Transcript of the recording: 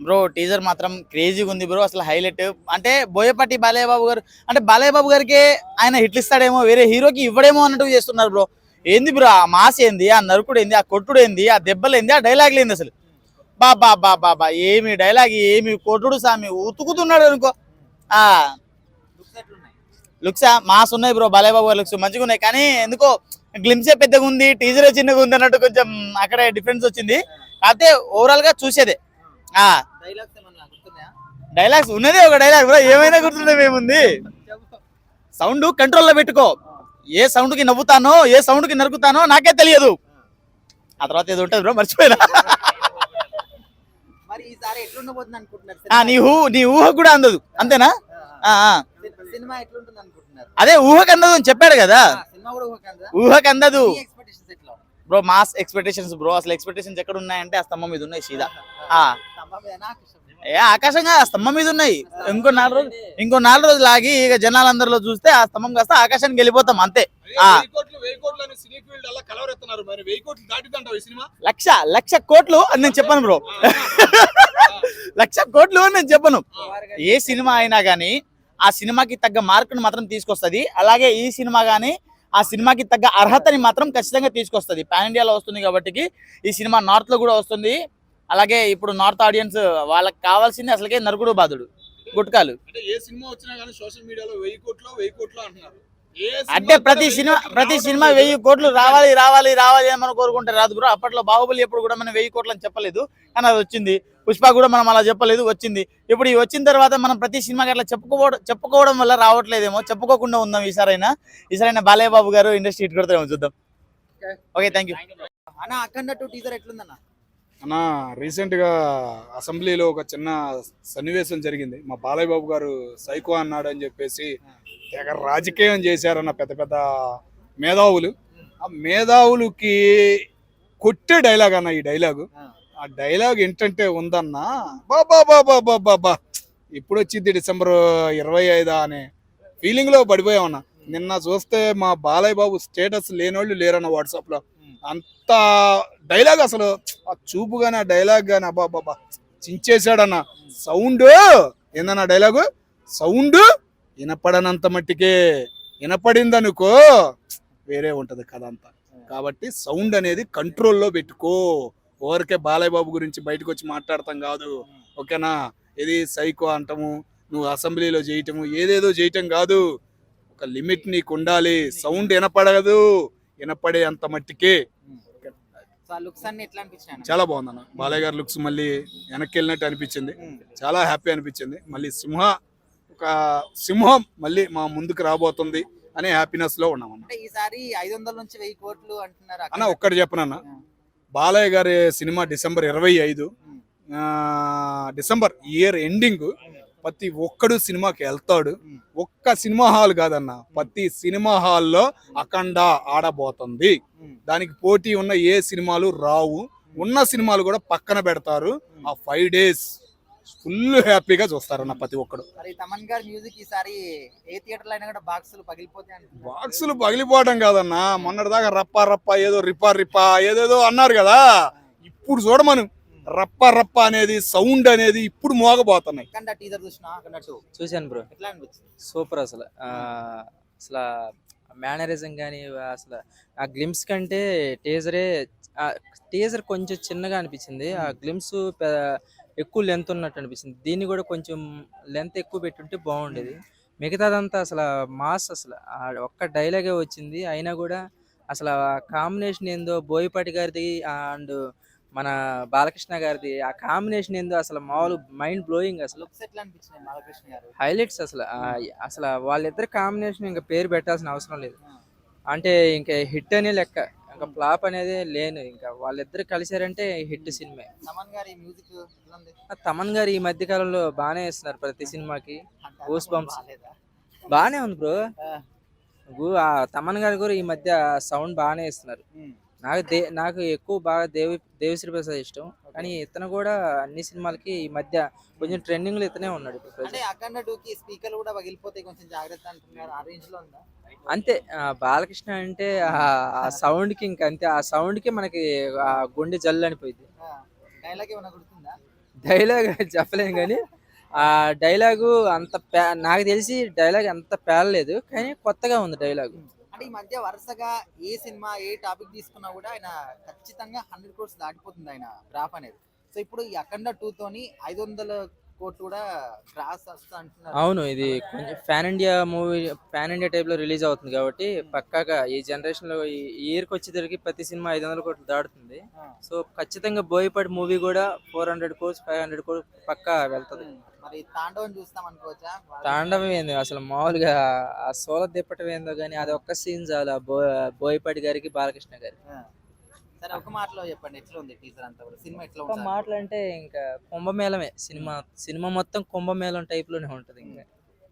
Bro teaser మాత్రం క్రేజీగా ఉంది బ్రో అసలు హైలైట్ అంటే బోయపాటి బాలయ్య బాబు గారు అంటే బాలయ్య బాబు గారికి ఆయన హిట్లు ఇస్తాడేమో వేరే హీరోకి ఇవ్వడేమో అన్నట్టు చేస్తున్నారు బ్రో. ఏంది బ్రో ఆ మాస్ ఏంది ఆ నరుకుడు ఏంది ఆ కొట్టుడు ఏంది ఆ దెబ్బలు ఏంది ఆ డైలాగ్ ఏంది అసలు. బా బా బా బా బా ఏమి డైలాగ్ ఏమి కొట్టుడు సామి ఉతుకుతున్నాడు అనుకో. ఆ. లుక్సా మాస్ ఉన్నాయి బ్రో బాలయ్య బాబు గారు లుక్స్ మంచిగా ఉన్నాయి. కానీ ఎందుకో గ్లిమ్సే పెద్దగా ఉంది టీజరే చిన్నగా ఉంది అన్నట్టు కొంచెం అక్కడే డిఫరెన్స్ వచ్చింది. కాకపోతే ఓవరాల్గా చూసేదే. డైలాగ్స్ ఉన్నదే ఒక డైలాగ్ బ్రో ఏమైనా గుర్తుండే ఏముంది సౌండ్ కంట్రోల్లో పెట్టుకో. ఏ సౌండ్కి నవ్వుతానో ఏ సౌండ్కి నరుకుతానో నాకే తెలియదు. ఆ తర్వాత ఏదో ఉంటుంది బ్రో మర్చిపోయినా. నీ ఊహ నీ ఊహ కూడా అందదు. అంతేనా? అదే ఊహకు అందదు అని చెప్పాడు కదా. ఊహకు అందదు? బ్రో మాస్ ఎక్స్పెక్టేషన్స్ బ్రో అసలు ఎక్స్పెక్టేషన్స్ ఎక్కడ ఉన్నాయంటే ఆ స్తంభం మీద ఉన్నాయి సీదా మీదనా, ఆకాశం? ఏ ఆకాశంగా ఆ స్తంభం మీద ఉన్నాయి. ఇంకో నాలుగు రోజులు ఇంకో నాలుగు రోజులు ఆగి ఇక జనాలందరిలో చూస్తే ఆ స్తంభం కాస్త ఆకాశానికి వెళ్ళిపోతాం అంతే. లక్ష లక్ష కోట్లు అని నేను చెప్పను బ్రో లక్ష కోట్లు అని నేను చెప్పను. ఏ సినిమా అయినా కానీ ఆ సినిమాకి తగ్గ మార్కుని మాత్రం తీసుకొస్తది. అలాగే ఈ సినిమా కానీ ఆ సినిమాకి తగ్గ అర్హతని మాత్రం ఖచ్చితంగా తీసుకొస్తది. పాన్ ఇండియాలో వస్తుంది కాబట్టి ఈ సినిమా నార్త్లో కూడా వస్తుంది. అలాగే ఇప్పుడు నార్త్ ఆడియన్స్ వాళ్ళకి కావాల్సింది అసలుకే నరుకుడు బాధుడు గుట్కాలు. అంటే ఏ సినిమా వచ్చినా కానీ సోషల్ మీడియాలో వెయ్యి కోట్లు వెయ్యి కోట్లు అంటున్నారు. అంటే ప్రతి సినిమా ప్రతి సినిమా. వెయ్యి కోట్లు రావాలి రావాలి రావాలి అని మనం కోరుకుంటే రాదు బ్రో. అప్పట్లో బాహుబలి ఎప్పుడు కూడా మనం వెయ్యి కోట్లు అని చెప్పలేదు. కానీ అది వచ్చింది. పుష్ప కూడా మనం అలా చెప్పలేదు వచ్చింది. ఇప్పుడు ఈ వచ్చిన తర్వాత మనం ప్రతి సినిమాకి అట్లా చెప్పుకోవడం చెప్పుకోవడం వల్ల రావట్లేదేమో చెప్పుకోకుండా ఉందాం ఈసారైనా. ఈసారైనా బాలయ్య బాబు గారు ఇండస్ట్రీ హిట్ కొడతారేమో చూద్దాం. ఓకే థ్యాంక్ యూ అన్న అఖండ టూ టీజర్ ఎట్లుందన్న? అన్న రీసెంట్గా అసెంబ్లీలో ఒక చిన్న సన్నివేశం జరిగింది. మా బాలయ్య బాబు గారు సైకో అన్నాడు అని చెప్పేసి తెగ రాజకీయం చేశారన్న పెద్ద పెద్ద మేధావులు. ఆ మేధావులకి కొట్టే డైలాగ్ అన్న ఈ డైలాగు ఆ డైలాగ్ ఏంటంటే ఉందన్నా బాబా బాబా బాబా బా ఇప్పుడు వచ్చింది డిసెంబర్ ఇరవై ఐదా అనే ఫీలింగ్లో పడిపోయామన్నా. నిన్న చూస్తే మా బాలయ్య బాబు స్టేటస్ లేనోళ్ళు లేరన్న వాట్సాప్లో. అంత డైలాగ్ అసలు ఆ చూపు కానీ ఆ డైలాగ్ కానీ అబ్బా బాబా చించేశాడన్న. సౌండ్ ఏందన్న డైలాగు? సౌండ్ వినపడనంత మట్టికే. వినపడిందనుకో వేరే ఉంటుంది కథ అంతా. కాబట్టి సౌండ్ అనేది కంట్రోల్లో పెట్టుకో. ఓరికే బాలయ్య బాబు గురించి బయటకు వచ్చి మాట్లాడతాం కాదు. ఓకేనా? ఇది సైకో అంటము నువ్వు అసెంబ్లీలో చేయటము ఏదేదో చేయటం కాదు. ఒక లిమిట్ నీకు ఉండాలి సౌండ్ వినపడదు. వినపడే అంత మట్టికే. ఆ లుక్స్ అన్ని చాలా బాలయ్య గారి లుక్స్ మళ్ళీ వెనక్కి వెళ్ళినట్టు అనిపించింది. చాలా హ్యాపీ అనిపించింది. మళ్ళీ సింహ ఒక సింహం మళ్ళీ మా ముందుకు రాబోతుంది అనే హ్యాపీనెస్లో అంటే ఈసారి ఐదు వందల నుంచి వెయ్యి కోట్లు అంటున్నారు అన్న. ఒక్కటి చెప్పనన్న. బాలయ్య గారి సినిమా డిసెంబర్ ఇరవై ఐదు. ఆ, డిసెంబర్ ఇయర్ ఎండింగ్ ప్రతి ఒక్కడు సినిమాకి వెళ్తాడు. ఒక్క సినిమా హాల్ కాదన్న ప్రతి సినిమా హాల్లో అఖండ ఆడబోతుంది. దానికి పోటీ ఉన్న ఏ సినిమాలు రావు. ఉన్న సినిమాలు కూడా పక్కన పెడతారు. ఆ ఫైవ్ డేస్ ఫుల్ హ్యాపీగా చూస్తారన్న ప్రతి ఒక్కడు. మరి తమన్ గారి మ్యూజిక్ ఈసారి ఏ థియేటర్లో అయినా కూడా బాక్సులు పగిలిపోతాయి బాక్సులు పగిలిపోవడం కాదన్నా మొన్నటిదాకా రప్ప రప్ప ఏదో రిపా రిపా ఏదేదో అన్నారు కదా ఇప్పుడు చూడమను. రప్ప రప్ప అనేది సౌండ్ అనేది ఇప్పుడు మోగబోతున్నాయి. టీజర్ చూసినా చూశాను బ్రో. ఎట్లా అనిపించింది? సూపర్ అసలు. ఆ, అసలు మేనరిజం కానీ అసలు ఆ గ్లిమ్స్ కంటే టీజరే టీజర్ కొంచెం చిన్నగా అనిపించింది. ఆ గ్లిమ్స్ ఎక్కువ లెంత్ ఉన్నట్టు అనిపించింది దీన్ని కూడా కొంచెం లెంత్ ఎక్కువ పెట్టుంటే బాగుండేది. మిగతాదంతా అసలు మాస్ అసలు ఆ ఒక్క డైలాగే వచ్చింది. అయినా కూడా అసలు కాంబినేషన్ ఏందో బోయపాటి గారిది అండ్ మన బాలకృష్ణ గారిది ఆ కాంబినేషన్ ఏందో అసలు మామూలు మైండ్ బ్లోయింగ్ అసలు. హైలైట్స్ అసలు ఆ, అసలు వాళ్ళిద్దరు కాంబినేషన్ ఇంకా పేరు పెట్టాల్సిన అవసరం లేదు. అంటే ఇంకా హిట్ అనే లెక్క. ఇంకా ఫ్లాప్ అనేది లేను ఇంకా వాళ్ళిద్దరు కలిశారంటే హిట్ సినిమా తమన్ గారి మ్యూజిక్ ఉంది తమన్ గారు ఈ మధ్య కాలంలో బాగానే ఇస్తున్నారు ప్రతి సినిమాకి bumps. బాలేదా? బాగానే ఉంది బ్రో ఆ. తమన్ గారు కూడా ఈ మధ్య సౌండ్ బాగానే ఇస్తున్నారు ఉమ్. నాకు దే నాకు ఎక్కువ బాగా దేవి దేవిశ్రీ ప్రసాద్ ఇష్టం కానీ ఇతను కూడా అన్ని సినిమాలకి ఈ మధ్య కొంచెం ట్రెండింగ్లో ఇతనే ఉన్నాడు ఇప్పుడు అంటే. అఖండ స్పీకర్లు కూడా కొంచెం జాగ్రత్త అంటున్నారు. ఆ రేంజ్లో ఉందా? అంతే ఆ, బాలకృష్ణ అంటే ఆ- సౌండ్కి ఇంకా అంతే ఆ సౌండ్కి మనకి ఆ గుండె జల్లు అనిపోయింది డైలాగ్ ఏమైనా గుర్తుందా? డైలాగ్ చెప్పలేను కానీ ఆ డైలాగు అంత పే- నాకు తెలిసి డైలాగ్ అంత పేలలేదు కానీ కొత్తగా ఉంది డైలాగ్ అంటే ఈ మధ్య వరుసగా ఏ సినిమా ఏ టాపిక్ తీసుకున్నా కూడా ఆయన ఖచ్చితంగా హండ్రెడ్ క్రోర్స్ దాటిపోతుంది ఆయన గ్రాఫ్ అనేది. సో ఇప్పుడు ఈ అఖండ టూతోని ఐదు వందల కోట్లు కూడా క్రాస్ వస్తా అంటున్నారు. అవును ఇది కొంచెం fan India movie fan India టైప్లో రిలీజ్ అవుతుంది కాబట్టి పక్కాగా ఈ జనరేషన్లో ఈ ఇయర్కి వచ్చేసరికి ప్రతి సినిమా ఐదు వందల కోట్లు దాటుతుంది. సో ఖచ్చితంగా బోయపాటి మూవీ కూడా four hundred crores five hundred crores పక్కా వెళ్తుంది. మరి తాండవం చూస్తాం అనుకోవచ్చా? తాండవం ఏంది? అసలు మామూలుగా ఆ సోల తిప్పటం ఏందో కానీ అది ఒక్క సీన్ చాలు బోయపాటి గారికి బాలకృష్ణ గారికి. సరే ఒక మాటలో చెప్పండి. ఎట్లా ఉంది టీజర్ అంతా కూడా? సినిమా ఎట్లా ఒక ఉంది మాటలు అంటే ఇంకా కుంభమేళమే. సినిమా సినిమా మొత్తం కుంభమేళం టైప్లోనే ఉంటది ఇంకా.